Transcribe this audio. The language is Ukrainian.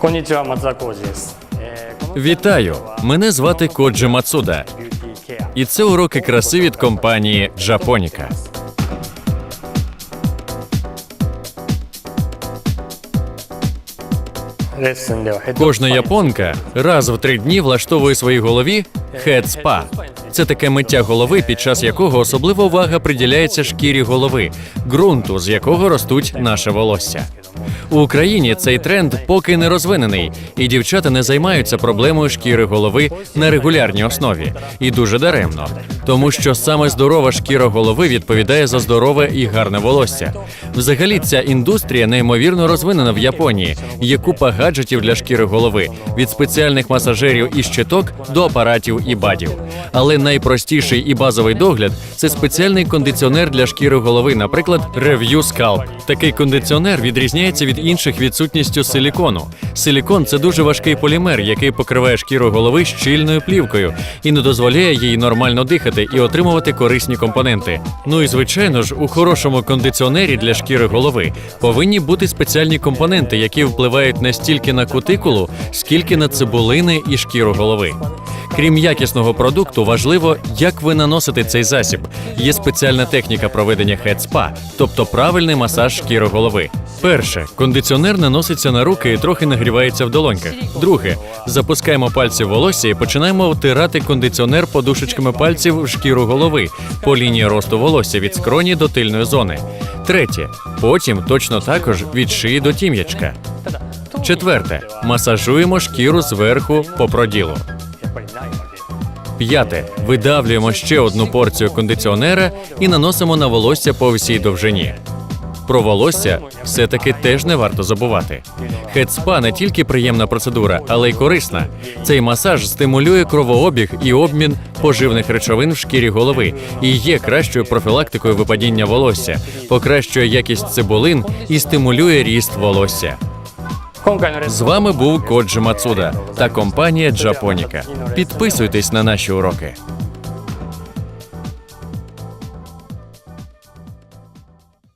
Коніча Мацакоджі. Е, Вітаю! Мене звати Коджі Мацуда. І це уроки краси від компанії Джапоніка. Кожна японка раз в три дні влаштовує своїй голові хед-спа. Це таке миття голови, під час якого особлива увага приділяється шкірі голови, ґрунту, з якого ростуть наше волосся. У Україні цей тренд поки не розвинений, і дівчата не займаються проблемою шкіри голови на регулярній основі, і дуже даремно, тому що саме здорова шкіра голови відповідає за здорове і гарне волосся. Взагалі, ця індустрія неймовірно розвинена в Японії. Є купа гаджетів для шкіри голови від спеціальних масажерів і щиток до апаратів і бадів. Але найпростіший і базовий догляд це спеціальний кондиціонер для шкіри голови, наприклад, Review Scalp. Такий кондиціонер відрізняється від інших відсутністю силікону. Силікон це дуже важкий полімер, який покриває шкіру голови щільною плівкою і не дозволяє їй нормально дихати і отримувати корисні компоненти. Ну і звичайно ж, у хорошому кондиціонері для шкіри голови повинні бути спеціальні компоненти, які впливають не стільки на кутикулу, скільки на цибулини і шкіру голови. Крім якісного продукту, важливо, як ви наносите цей засіб. Є спеціальна техніка проведення хед-спа, тобто правильний масаж шкіри голови. Перше, кондиціонер наноситься на руки і трохи нагрівається в долоньках. Друге, запускаємо пальці в волосся і починаємо втирати кондиціонер подушечками пальців в шкіру голови по лінії росту волосся від скроні до тильної зони. Третє, потім точно також від шиї до тім'ячка. Четверте, масажуємо шкіру зверху по проділу. П'яте. Видавлюємо ще одну порцію кондиціонера і наносимо на волосся по всій довжині. Про волосся все-таки теж не варто забувати. Хедспа не тільки приємна процедура, але й корисна. Цей масаж стимулює кровообіг і обмін поживних речовин в шкірі голови і є кращою профілактикою випадіння волосся, покращує якість цибулин і стимулює ріст волосся. З вами був Коджи Мацуда та компанія Джапоніка. Підписуйтесь на наші уроки.